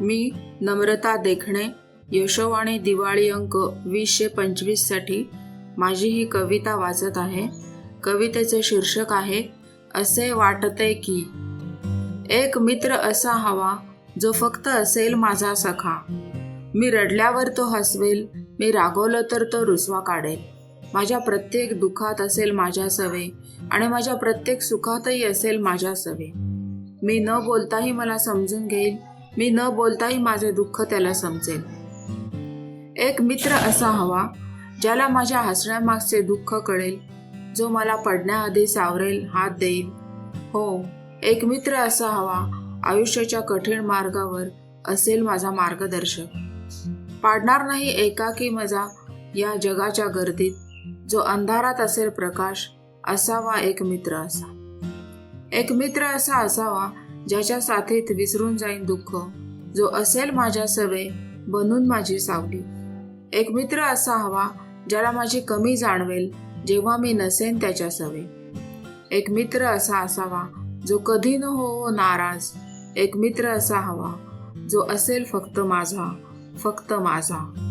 मी नम्रता देखणे यशोवाणी दिवाळी अंक वीसशे पंचवीससाठी माझी ही कविता वाचत आहे. कवितेचे शीर्षक आहे असे वाटते की. एक मित्र असा हवा जो फक्त असेल माझा सखा. मी रडल्यावर तो हसवेल मी रागवलं तर तो रुसवा काढेल. माझ्या प्रत्येक दुःखात असेल माझ्या सवे आणि माझ्या प्रत्येक सुखातही असेल माझ्या सवे. मी न बोलताही मला समजून घेईल मी न बोलताही माझे दुःख त्याला समजेल. एक मित्र असा हवा ज्याला माझ्या हसण्यामागचे दुःख कळेल जो मला पडण्याआधी सावरेल हात देईल. हो एक मित्र असा हवा आयुष्याच्या कठीण मार्गावर असेल माझा मार्गदर्शक. पाडणार नाही एकाकी मजा या जगाच्या गर्दीत जो अंधारात असेल प्रकाश असावा एक मित्र असा. एक मित्र असा असावा ज्याच्या साथीत विसरून जाईन दुःख. जो असेल माझ्या सवय बनून माझी सावली. एक मित्र असा हवा ज्याला माझी कमी जाणवेल जेव्हा मी नसेन त्याच्या सवय एक मित्र असा असावा जो कधी न हो नाराज. एक मित्र असा हवा जो असेल फक्त माझा फक्त माझा.